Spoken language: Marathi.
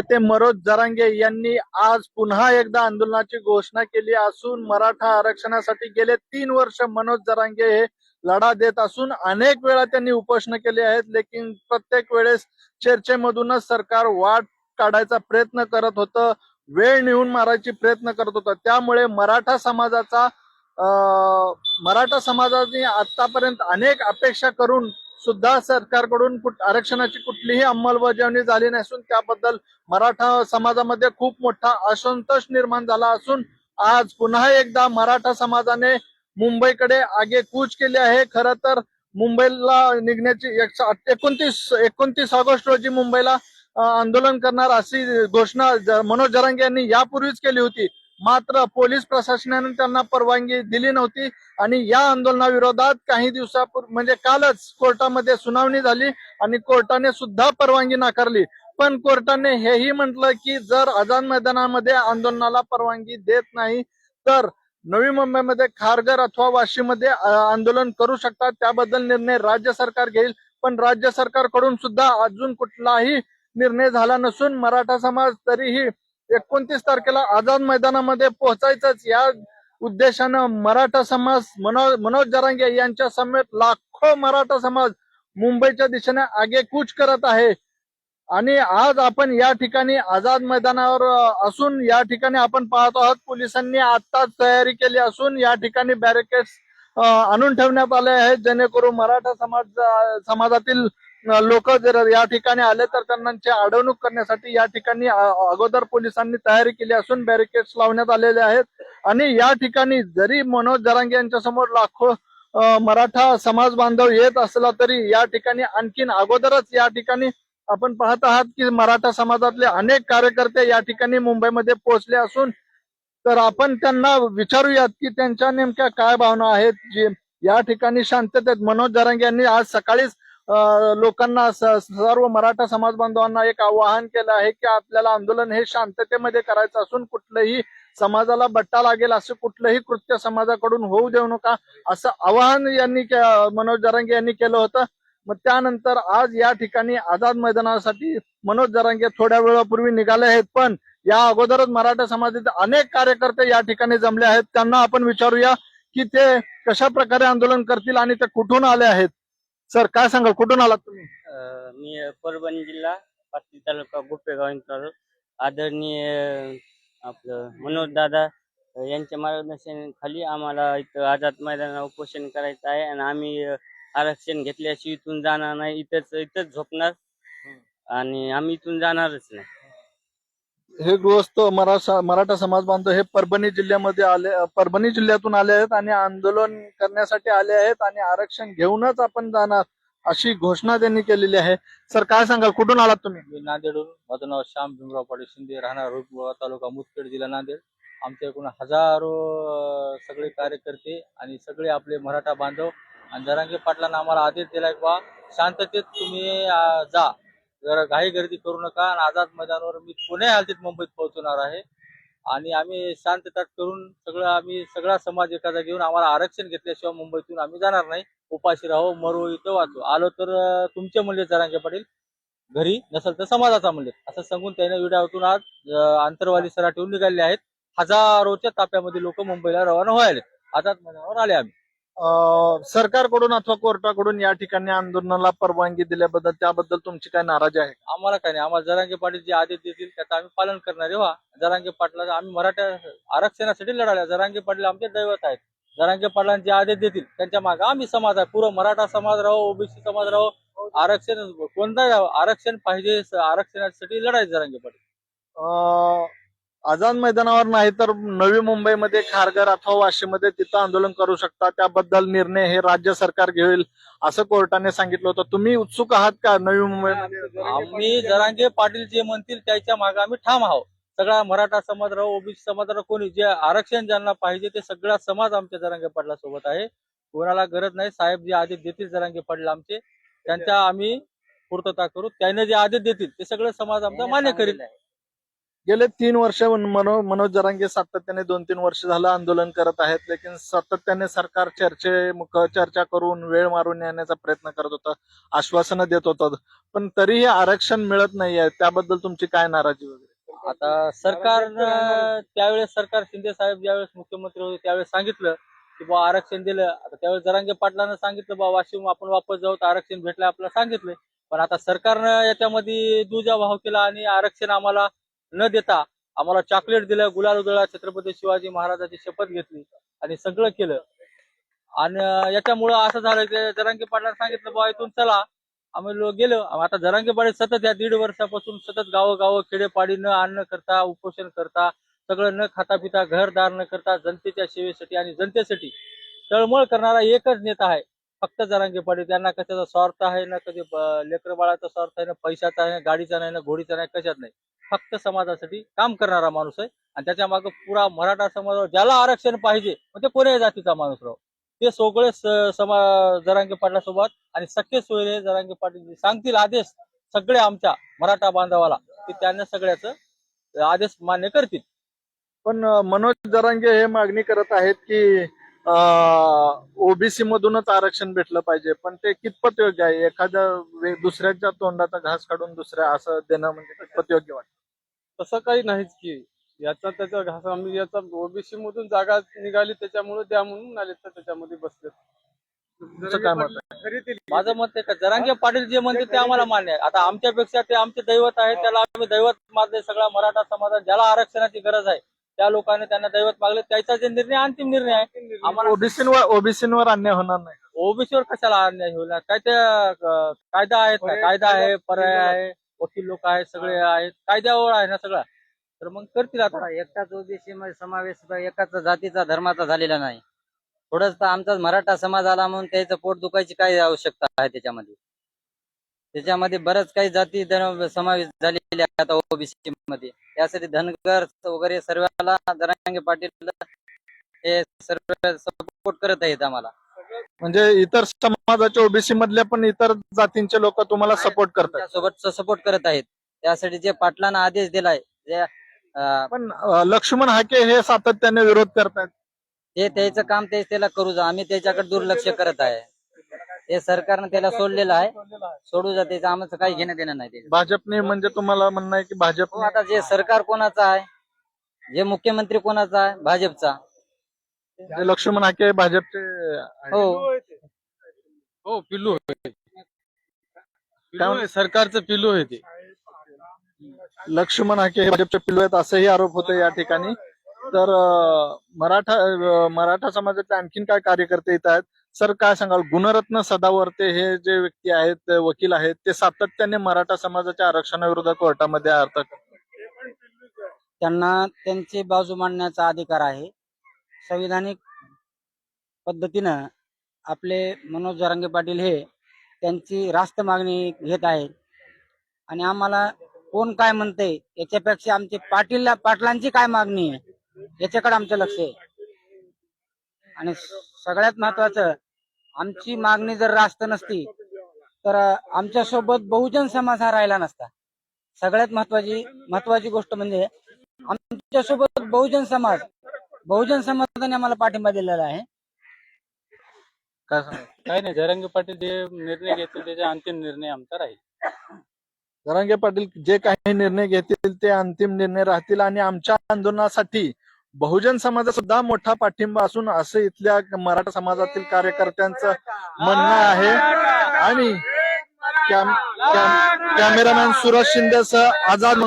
नेते मनोज जरांगे यांनी आज पुन्हा एकदा आंदोलनाची घोषणा केली असून मराठा आरक्षणासाठी गेले तीन वर्ष मनोज जरांगे हे लढा देत असून अनेक वेळा त्यांनी उपोषण केले आहेत लेकिन प्रत्येक वेळेस चर्चेमधूनच सरकार वाट काढायचा प्रयत्न करत होतं वेळ नेऊन मारायची प्रयत्न करत होता. त्यामुळे मराठा समाजाचा मराठा समाजाने आतापर्यंत अनेक अपेक्षा करून सुद्धा सरकारकडून कुठ- आरक्षणाची कुठलीही अंमलबजावणी झाली नसून त्याबद्दल मराठा समाजामध्ये खूप मोठा असंतोष निर्माण झाला असून आज पुन्हा एकदा मराठा समाजाने मुंबईकडे आगे कूच केले आहे. खर तर मुंबईला निघण्याची एकोणतीस एकोणतीस ऑगस्ट रोजी मुंबईला आंदोलन करणार अशी घोषणा मनोज जरांगे यांनी यापूर्वीच केली होती. मात्र पोलीस प्रशासनाने त्यांना परवानगी दिली नव्हती आणि या आंदोलनाविरोधात काही दिवसापूर्वी म्हणजे कालच कोर्टामध्ये सुनावणी झाली आणि कोर्टाने सुद्धा परवानगी नाकारली. पण कोर्टाने हेही म्हटलं की जर आझाद मैदानामध्ये आंदोलनाला परवानगी देत नाही तर नवी मुंबईमध्ये खारघर अथवा वाशीमध्ये आंदोलन करू शकतात. त्याबद्दल निर्णय राज्य सरकार घेईल. पण राज्य सरकारकडून सुद्धा अजून कुठलाही निर्णय झाला नसून मराठा समाज तरीही एकोणतीस तारखेला आझाद मैदानामध्ये पोहोचायचंच. या उद्देशानं मराठा समाज मनोज मनोज जरांगे यांच्या समेत लाखो मराठा समाज मुंबईच्या दिशेने आगेकूच करत आहे. आणि आज आपण या ठिकाणी आझाद मैदानावर असून या ठिकाणी आपण पाहतो आहोत पोलिसांनी आताच तयारी केली असून या ठिकाणी बॅरिकेड्स आणून ठेवण्यात आले आहेत जेणेकरून मराठा समाज समाजातील लोक जर या ठिकाणी आले तर त्यांची अडवणूक करण्यासाठी या ठिकाणी अगोदर पोलिसांनी तयारी केली असून बॅरिकेड्स लावण्यात आलेले आहेत. आणि या ठिकाणी जरी मनोज जरांगे यांच्या समोर लाखो मराठा समाज बांधव येत असला तरी या ठिकाणी आणखीन अगोदरच या ठिकाणी आपण पाहत आहात की मराठा समाजातले अनेक कार्यकर्ते या ठिकाणी मुंबईमध्ये पोहोचले असून तर आपण त्यांना विचारूयात की त्यांच्या नेमक्या काय भावना आहेत जे या ठिकाणी शांततेत मनोज जरांगे यांनी आज सकाळीच लोकांना सर्व मराठा समाज बांधवांना एक आवाहन केलं आहे की आपल्याला आंदोलन हे शांततेमध्ये करायचं असून कुठलंही समाजाला बट्टा लागेल असं कुठलंही कृत्य समाजाकडून होऊ देऊ नका असं आवाहन यांनी मनोज जरांगे यांनी केलं होतं. मग त्यानंतर आज या ठिकाणी आझाद मैदानासाठी मनोज जरांगे थोड्या वेळापूर्वी निघाले आहेत पण या अगोदरच मराठा समाजाचे अनेक कार्यकर्ते या ठिकाणी जमले आहेत. त्यांना आपण विचारूया की ते कशा प्रकारे आंदोलन करतील आणि ते कुठून आले आहेत? सर काय सांगाल? कुठून आलात तुम्ही? अ, मी परभणी जिल्हा पाथरी तालुका गुप्पेगाव इंतर आदरणीय आपलं मनोज दादा यांच्या मार्गदर्शनाखाली आम्हाला इथं आझाद मैदानावर उपोषण करायचं आहे आणि आम्ही अ, आरक्षण घेतल्याशिवाय इथून जाणार नाही. इथंच इथंच झोपणार. आणि आम्ही इथून जाणारच नाही. हे गृहस्थ मराठा मराठा समाज बांधव हे परभणी जिल्ह्यामध्ये आले परभणी जिल्ह्यातून आले आहेत आणि आंदोलन करण्यासाठी आले आहेत आणि आरक्षण घेऊनच आपण जाणार अशी घोषणा त्यांनी केलेली आहे. सर काय सांगाल? कुठून आलात तुम्ही? मी नांदेडहून. माझं नाव श्याम भीमराव पाटील शिंदे राहणार रुपमुळा तालुका मुदखेड जिल्हा नांदेड. आमच्या एकूण हजारो सगळे कार्यकर्ते आणि सगळे आपले मराठा बांधव. आणि जरांगे पाटलांना आम्हाला आदेश दिलाय बा शांततेत तुम्ही जा. जरा घाई गर्दी करू नका आणि आझाद मैदानावर मी पुणे हालतीत मुंबईत पोहोचणार आहे. आणि आम्ही शांतता करून सगळं आम्ही सगळा समाज एखादा घेऊन आम्हाला आरक्षण घेतल्याशिवाय मुंबईतून आम्ही जाणार नाही. उपाशी राहू मरू इथं वाचू. आलो तर तुमचे म्हणले जरांगे पाटील घरी नसेल तर समाजाचा म्हणले असं सांगून त्याने विड्यावरून आज आंतरवाली सरा ठेवून निघाले आहेत. हजारोच्या ताप्यामध्ये लोक मुंबईला रवाना व्हायले आझाद मैदानावर आले आम्ही. सरकारकडून अथवा कोर्टाकडून या ठिकाणी आंदोलनाला परवानगी दिल्याबद्दल त्याबद्दल तुमची काय नाराजी आहे? आम्हाला काय नाही. आम्हाला जरांगे पाटील जे आदेश देतील त्याचं आम्ही पालन करणार आहे. वा जरांगे पाटला आम्ही मराठा आरक्षणासाठी लढायला जरांगे पाटील आमचे दैवत आहेत. जरांगे पाटलांचे जे आदेश देतील त्यांच्या मागे आम्ही समाज आहे. पुरं मराठा समाज राहो ओबीसी समाज राहो. आरक्षण कोणताही राहो, आरक्षण पाहिजे आरक्षणासाठी लढायचं जरांगे पाटील. आझाद मैदानावर नाही तर नवी मुंबईमध्ये खारघर अथवा वाशीमध्ये तिथं आंदोलन करू शकता. त्याबद्दल निर्णय हे राज्य सरकार घेईल असं कोर्टाने सांगितलं होतं. तुम्ही उत्सुक आहात का नवी मुंबई? आम्ही जरांगे पाटील जे म्हणतील त्याच्यामागे आम्ही ठाम आहोत. सगळा मराठा समाज राहो ओबीसी समाज राहो कोणी जे आरक्षण ज्यांना पाहिजे ते सगळा समाज आमच्या जरांगे पाटला सोबत आहे. कोणाला गरज नाही साहेब जे आदेश देतील जरांगे पाटील आमचे त्यांच्या आम्ही पूर्तता करू. त्याने जे आदेश देतील ते सगळं समाज आमचा मान्य करील. गेले तीन वर्ष मनो मनोज जरांगे सातत्याने दोन तीन वर्ष झालं आंदोलन करत आहेत लेकिन सातत्याने सरकार चर्चे मुख चर्चा करून वेळ मारून येण्याचा प्रयत्न करत होतं आश्वासनं देत होतं. पण तरीही आरक्षण मिळत नाहीये त्याबद्दल तुमची काय नाराजी वगैरे? आता सरकार त्यावेळेस सरकार शिंदे साहेब ज्यावेळेस मुख्यमंत्री होते त्यावेळेस सांगितलं की बा आरक्षण दिलं. आता त्यावेळेस जरांगे पाटलानं सांगितलं बा वाशिम आपण वापस जाऊ तर आरक्षण भेटलं आपल्याला सांगितलंय. पण आता सरकारनं याच्यामध्ये दुजा भाव केला आणि आरक्षण आम्हाला न देता आम्हाला चॉकलेट दिलं गुलाल उधळला छत्रपती शिवाजी महाराजाची शपथ घेतली आणि सगळं केलं. आणि याच्यामुळं असं झालं की जरांगी पाटलांना सांगितलं बा इथून चला. आम्ही लोक गेलो. आता जरांगी पाटील सतत या दीड वर्षापासून सतत गावोगाव खेडेपाडी न आणणं करता उपोषण करता सगळं न खाता पिता घरदार न करता जनतेच्या सेवेसाठी आणि जनतेसाठी तळमळ करणारा एकच नेता आहे. फक्त जरांगे पाटील त्यांना कशाचा स्वार्थ आहे ना कधी लेकर बाळाचा स्वार्थ आहे ना पैशाचा आहे ना गाडीचा नाही ना घोडीचा नाही कशात नाही. फक्त समाजासाठी काम करणारा माणूस आहे आणि त्याच्यामागे पुरा मराठा समाजावर ज्याला आरक्षण पाहिजे म्हणजे मग ते कोण्याही जातीचा माणूस राव ते सगळे समा जरांगे पाटलासोबत आणि सख्य सोयरे जरांगे पाटील सांगतील आदेश सगळे आमच्या मराठा बांधवाला ते त्यांना सगळ्याच आदेश मान्य करतील. पण मनोज जरांगे हे मागणी करत आहेत की ओबीसी मधूनच आरक्षण भेटलं पाहिजे पण ते कितपत योग्य आहे? एखाद्या दुसऱ्याच्या तोंडाचा घास काढून दुसऱ्या असं देणं म्हणजे कितपत योग्य वाटतं? तसं काही नाहीच की. याचा त्याचा घास आम्ही याचा ओबीसी मधून जागा निघाली त्याच्यामुळे द्या म्हणून आले तर त्याच्यामध्ये बसले काय मत आहे? माझं मत आहे का? जरांगे पाटील जे म्हणते ते आम्हाला मान्य आहे. आता आमच्यापेक्षा ते आमचे दैवत आहे त्याला आम्ही दैवत मानले सगळा मराठा समाजात ज्याला आरक्षणाची गरज आहे त्या लोकांनी त्यांना दैवत मागले. त्याचा जे निर्णय अंतिम निर्णय आहे. आम्हाला ओबीसीवर ओबीसीवर अन्याय होणार नाही. ओबीसीवर कशाला अन्याय होणार काय ते कायदा आहेत ना? कायदा आहे पर्याय आहे वकील लोक आहेत सगळे आहेत. कायद्यावर आहे ना सगळा. तर मग करतील आता. एकाच ओबीसी मध्ये समावेश एकाच जातीचा धर्माचा झालेला नाही. थोडंच तर आमचा मराठा समाज आला म्हणून त्याचं पोट दुखायची काय आवश्यकता आहे त्याच्यामध्ये. त्याच्यामध्ये बरंच काही जाती धर्म समावेश झालेले आहेत आता ओबीसी मध्ये. त्यासाठी धनगर वगैरे सर्वांना जरांगे पाटील हे सर्व सपोर्ट करत आहेत आम्हाला. म्हणजे इतर समाजाच्या ओबीसी मधल्या पण इतर जातींचे लोक तुम्हाला सपोर्ट करतात. सोबत सपोर्ट करत आहेत. त्यासाठी जे पाटलांना आदेश दिलाय जे अं, पण अं, लक्ष्मण हाके हे सातत्याने विरोध करतात ते त्याचं काम तेच त्याला करू जा. आम्ही त्याच्याकडे दुर्लक्ष करत आहे. ते सरकारनं त्याला सोडलेलं आहे. सोडू जा त्याचं आमचं काही घेणं देणं नाही त्याचं. भाजपने म्हणजे तुम्हाला म्हणणं आहे की भाजप हो, आता जे सरकार कोणाचं आहे जे मुख्यमंत्री कोणाचा आहे भाजपचा. जे लक्ष्मण हाके भाजपचे आहेत. हो. हो पिल्लू आहे. पिल्लू काय आहे, सरकारचं पिल्लू आहे ते. लक्ष्मण हाके हे भाजपचे पिल्लू आहेत असेही आरोप होते या ठिकाणी. तर अं, मराठा अं, मराठा समाजाचे आणखीन काय कार्यकर्ते येत आहेत? सर काय सांगाल? गुणरत्न सदावर्ते हे जे व्यक्ती आहेत वकील आहेत ते सातत्याने मराठा समाजाच्या आरक्षणाविरोधात कोर्टामध्ये अर्थ त्यांना त्यांची बाजू मांडण्याचा अधिकार आहे. संविधानिक पद्धतीनं आपले मनोज जरांगे पाटील हे त्यांची रास्त मागणी घेत आहेत. आणि आम्हाला कोण काय म्हणते याच्यापेक्षा आमची पाटील पाटलांची काय मागणी आहे याच्याकडे आमचं लक्ष आहे. आणि सगळ्यात महत्वाचं आमची मागणी जर रास्त नसती तर आमच्यासोबत बहुजन समाज हा राहिला नसता. सगळ्यात महत्वाची महत्वाची गोष्ट म्हणजे आमच्यासोबत बहुजन समाज बहुजन समाजाने आम्हाला पाठिंबा दिलेला आहे. काय काही नाही जरंगे पाटील जे निर्णय घेतील त्याचा अंतिम निर्णय आमचा राहील. जरांगे पाटील जे काही निर्णय घेतील ते अंतिम निर्णय राहतील आणि आमच्या आंदोलनासाठी बहुजन समाजाचा सुद्धा मोठा पाठिंबा असून असं इथल्या मराठा समाजातील कार्यकर्त्यांचं म्हणणं आहे. आणि कॅम- कॅम- कॅमेरामॅन सुरज शिंदेसह आझाद